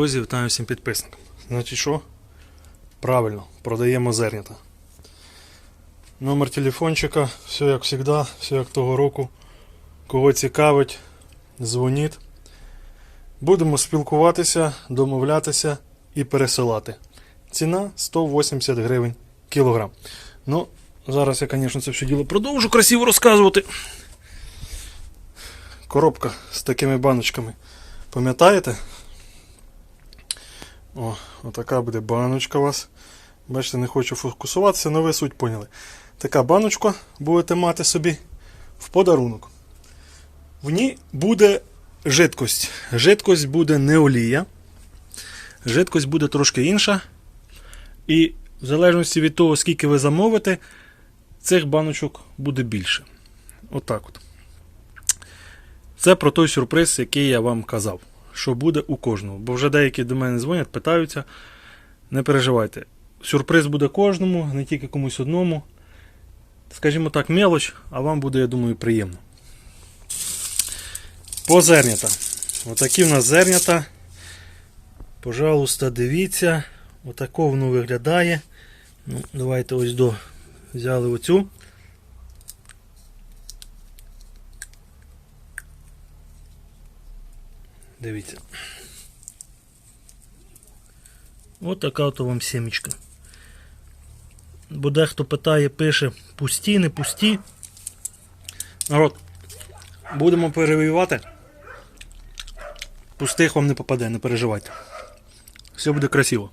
друзі, вітаю всім підписникам. Значить що? Правильно, продаємо зернята. Номер телефончика, все як завжди, все як того року. Кого цікавить, дзвоніть. Будемо спілкуватися, домовлятися і пересилати. Ціна 180 гривень кілограм. Ну, зараз я, звісно, це все діло продовжу красиво розказувати. Коробка з такими баночками. Пам'ятаєте? О, отака буде баночка у вас. Бачите, не хочу фокусуватися, але ви суть поняли. Така баночка будете мати собі в подарунок. В ній буде жидкость. Жидкость буде не олія. Жидкость буде трошки інша. І в залежності від того, скільки ви замовите, цих баночок буде більше. Отак от. Це про той сюрприз, який я вам казав, що буде у кожного. Бо вже деякі до мене дзвонять, питаються. Не переживайте. Сюрприз буде кожному, не тільки комусь одному. Скажімо так, мелоч, а вам буде, я думаю, приємно. По зернята. Отакі в нас зернята. Пожалуйста, дивіться. Отако воно виглядає. Ну, давайте ось до. Взяли оцю. Дивіться. От така от вам сімечка. Бо дехто питає, пише, пусті, не пусті. Народ, будемо перевоювати. Пустих вам не попаде, не переживайте. Все буде красиво.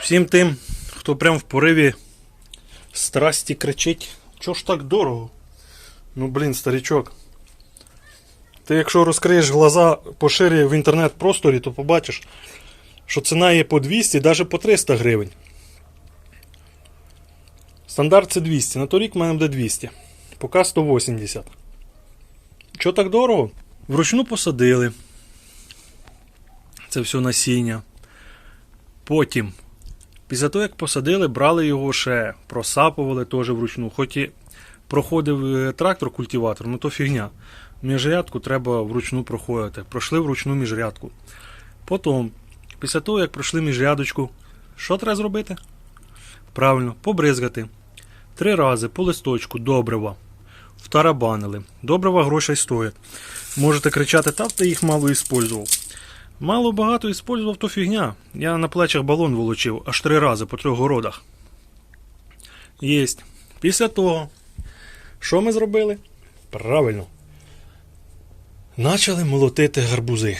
Всім тим, хто прям в пориві страсті кричить, чого ж так дорого? Ну, блін, старичок. Ти якщо розкриєш глаза поширює в інтернет-просторі, то побачиш, що ціна є по 200, навіть по 300 гривень. Стандарт це 200. На торік в мене буде 200. Поки 180. Чого так дорого? Вручну посадили. Це все насіння. Потім, після того, як посадили, брали його ще, просапували теж вручну. Хоч і проходив е, трактор культиватор, ну то фігня. Міжрядку треба вручну проходити. Пройшли вручну міжрядку. Потім, після того, як пройшли міжрядочку, що треба зробити? Правильно, побризгати. Три рази по листочку добрива. Втарабанили. Добрива грошей стоять. Можете кричати, та ти їх мало іспользував. Мало багато іспользував, то фігня. Я на плечах балон волочив аж три рази по трьох городах. Єсть. Після того, що ми зробили? Правильно. Начали молотити гарбузи.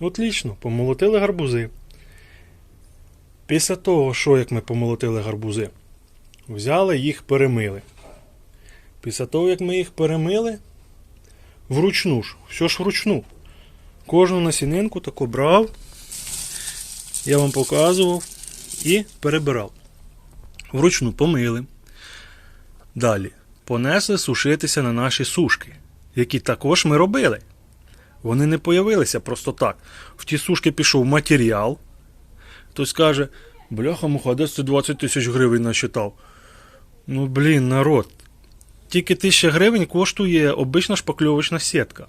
Отлично, помолотили гарбузи. Після того, що як ми помолотили гарбузи, взяли їх перемили. Після того, як ми їх перемили, вручну ж, все ж вручну. Кожну насінинку таку брав, я вам показував і перебирав. Вручну помили. Далі понесли сушитися на наші сушки, які також ми робили. Вони не появилися просто так. В ті сушки пішов матеріал. Хтось каже, бляха муха, де 120 тисяч гривень насчитав. Ну, блін, народ. Тільки 1000 гривень коштує обична шпакльовочна сітка.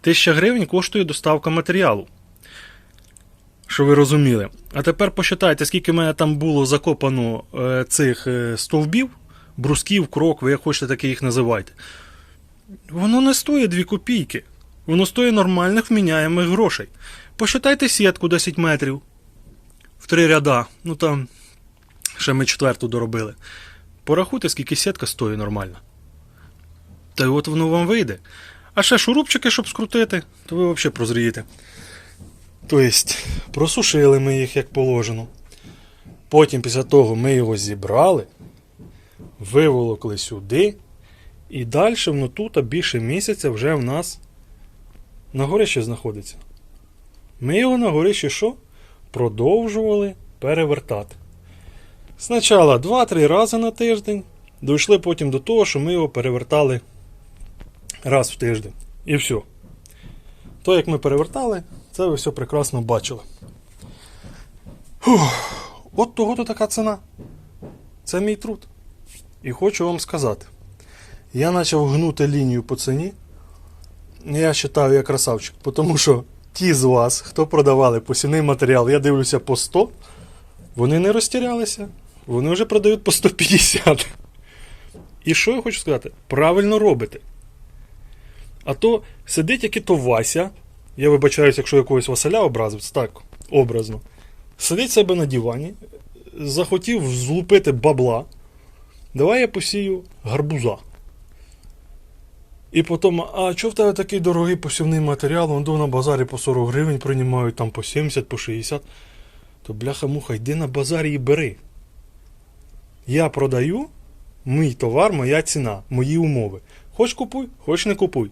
1000 гривень коштує доставка матеріалу. Що ви розуміли. А тепер посчитайте, скільки в мене там було закопано е, цих е, стовбів, брусків, крокви, як хочете, так і їх називайте. Воно не стоїть 2 копійки. Воно стоїть нормальних вміняємих грошей. Посчитайте сітку 10 метрів в три ряда. Ну там ще ми четверту доробили. Порахуйте, скільки сітка стоїть нормально. Та от воно вам вийде. А ще шурупчики, щоб скрутити, то ви взагалі прозрієте. Тобто, просушили ми їх як положено. Потім, після того, ми його зібрали, виволокли сюди. І далі воно тут більше місяця вже в нас на горищі знаходиться. Ми його на горищі що? Продовжували перевертати. Спочатку 2-3 рази на тиждень. Дійшли потім до того, що ми його перевертали раз в тиждень. І все. То, як ми перевертали, це ви все прекрасно бачили. От того то така ціна. Це мій труд. І хочу вам сказати: я почав гнути лінію по ціні я вважаю, я красавчик, тому що ті з вас, хто продавали посівний матеріал, я дивлюся по 100, вони не розтірялися. Вони вже продають по 150. І що я хочу сказати? Правильно робите. А то сидить який то Вася. Я вибачаюсь, якщо якогось Василя образив, це так, образно. Сидить себе на дивані, захотів злупити бабла. Давай я посію гарбуза. І потім, а чого в тебе такий дорогий посівний матеріал? Вон на базарі по 40 гривень приймають, там по 70, по 60. То бляха-муха, йди на базарі і бери. Я продаю мій товар, моя ціна, мої умови. Хоч купуй, хоч не купуй.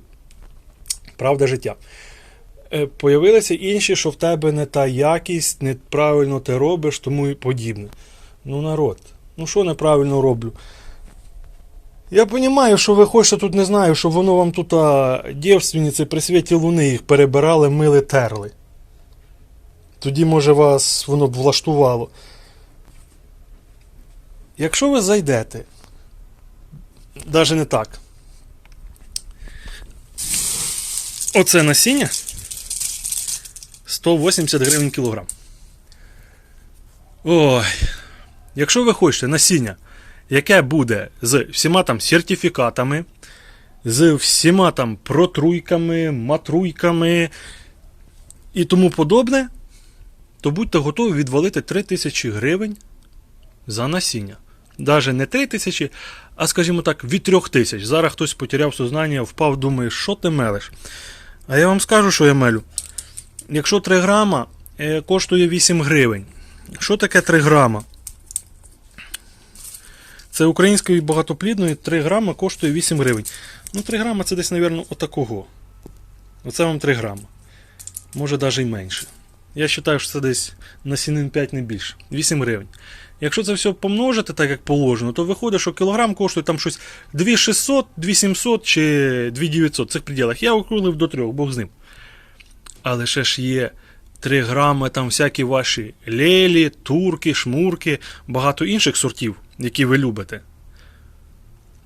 Правда життя. Е, Появилися інші, що в тебе не та якість, неправильно ти робиш, тому і подібне. Ну, народ, ну що неправильно роблю? Я розумію, що ви хочете тут не знаю, щоб воно вам тут а, дівственниці при світі луни їх перебирали, мили, терли. Тоді, може, вас воно б влаштувало. Якщо ви зайдете, навіть не так. Оце насіння 180 гривень кілограм. Ой. Якщо ви хочете насіння, яке буде з всіма там сертифікатами, з всіма там протруйками, матруйками і тому подобне, то будьте готові відвалити 3000 гривень за насіння. Даже не 3 тисячі, а скажімо так, від 3 тисяч. Зараз хтось потеряв сознання, впав, думає, що ти мелиш. А я вам скажу, що я мелю. Якщо 3 грама е, коштує 8 гривень. Що таке 3 грама? Це української багатоплідної 3 грама коштує 8 гривень. Ну, 3 грама це десь, мабуть, отакого. Оце вам 3 грама. Може навіть і менше. Я вважаю, що це десь на сінин 5 не більше. 8 гривень. Якщо це все помножити, так як положено, то виходить, що кілограм коштує там щось 2600, 2700 чи 2900 в цих пределах. Я округлив до 3, Бог з ним. Але ще ж є 3 грами там всякі ваші лелі, турки, шмурки, багато інших сортів, які ви любите.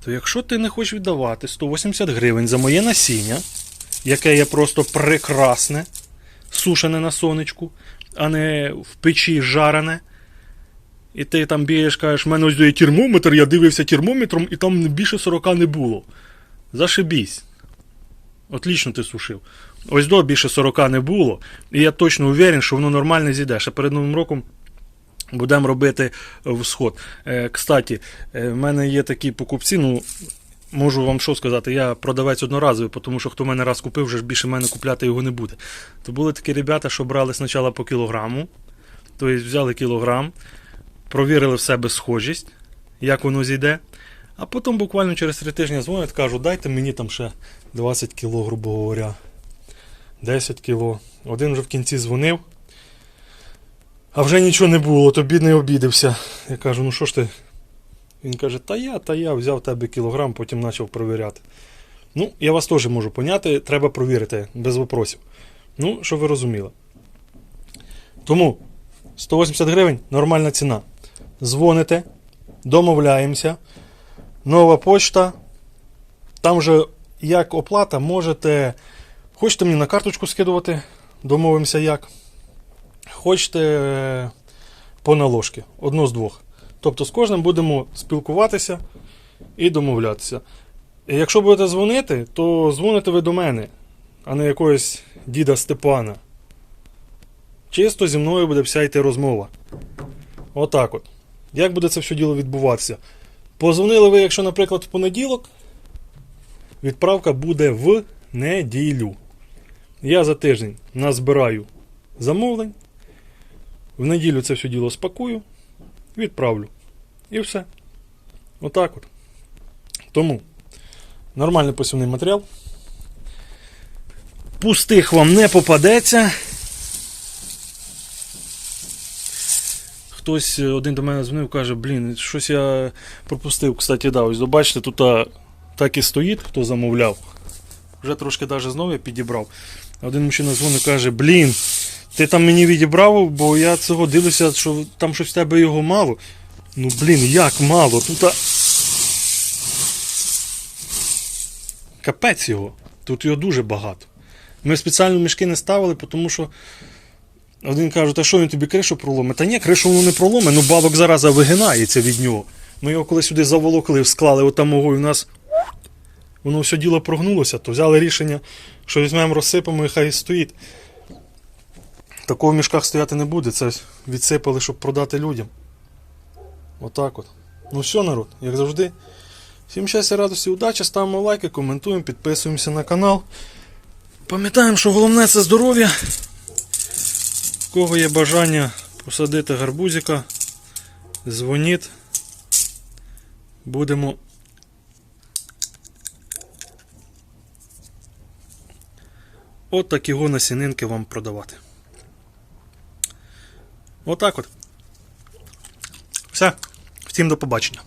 То якщо ти не хочеш віддавати 180 гривень за моє насіння, яке є просто прекрасне, сушене на сонечку, а не в печі жарене. І ти там бігаєш, кажеш, в мене ось є термометр, я дивився термометром, і там більше 40 не було. Зашибісь. Отлично ти сушив. Ось до більше 40 не було. І я точно уверен, що воно нормально зійде. Ще перед Новим роком будемо робити всход. Е, кстати, е, в мене є такі покупці, ну. Можу вам що сказати, я продавець одноразовий, тому що хто мене раз купив, вже більше мене купляти його не буде. То були такі ребята, що брали спочатку по кілограму, тобто взяли кілограм, провірили в себе схожість, як воно зійде. А потім буквально через три тижні дзвонять, кажуть, дайте мені там ще 20 кіло, грубо говоря, 10 кіло. Один вже в кінці дзвонив, а вже нічого не було, то бідний обідався. Я кажу, ну що ж ти? Він каже, та я, та я взяв тебе кілограм, потім почав провіряти. Ну, я вас теж можу поняти, треба провірити, без вопросів. Ну, щоб ви розуміли. Тому 180 гривень нормальна ціна. Дзвоните, домовляємося. Нова почта. Там же як оплата можете. Хочете мені на карточку скидувати, домовимося як. Хочете е, по наложки. Одно з двох. Тобто з кожним будемо спілкуватися і домовлятися. І якщо будете дзвонити, то дзвоните ви до мене, а не якогось діда Степана. Чисто зі мною буде вся йти розмова. Отак от. Як буде це все діло відбуватися? Позвонили ви, якщо, наприклад, в понеділок, відправка буде в неділю. Я за тиждень назбираю замовлень. В неділю це все діло спакую, відправлю. І все. Отак от. Тому нормальний посівний матеріал. Пустих вам не попадеться. Хтось е, один до мене дзвонив, каже, блін, щось я пропустив. Кстати, да, ось бачите, тут а, так і стоїть, хто замовляв. Вже трошки навіть знову я підібрав. Один мужчина дзвонить каже, блін, ти там мені відібрав, бо я цього дивлюся, що там щось в тебе його мало. Ну блін, як мало? Тут а... капець його. Тут його дуже багато. Ми спеціально мішки не ставили, тому що один каже, та що він тобі кришу проломе? Та ні, кришу воно не проломе, ну бабок зараза вигинається від нього. Ми його коли сюди заволокли, склали отамого, у нас воно все діло прогнулося, то взяли рішення, що візьмемо, розсипемо і хай стоїть. Такого в мішках стояти не буде, це відсипали, щоб продати людям. Отак от. Ну все, народ, як завжди. Всім щастя, радості, удачі, ставимо лайки, коментуємо, підписуємося на канал. Пам'ятаємо, що головне це здоров'я. Кого є бажання посадити гарбузика, дзвоніть. Будемо. От так насінинки вам продавати. Отак от. Все. Всім до побачення.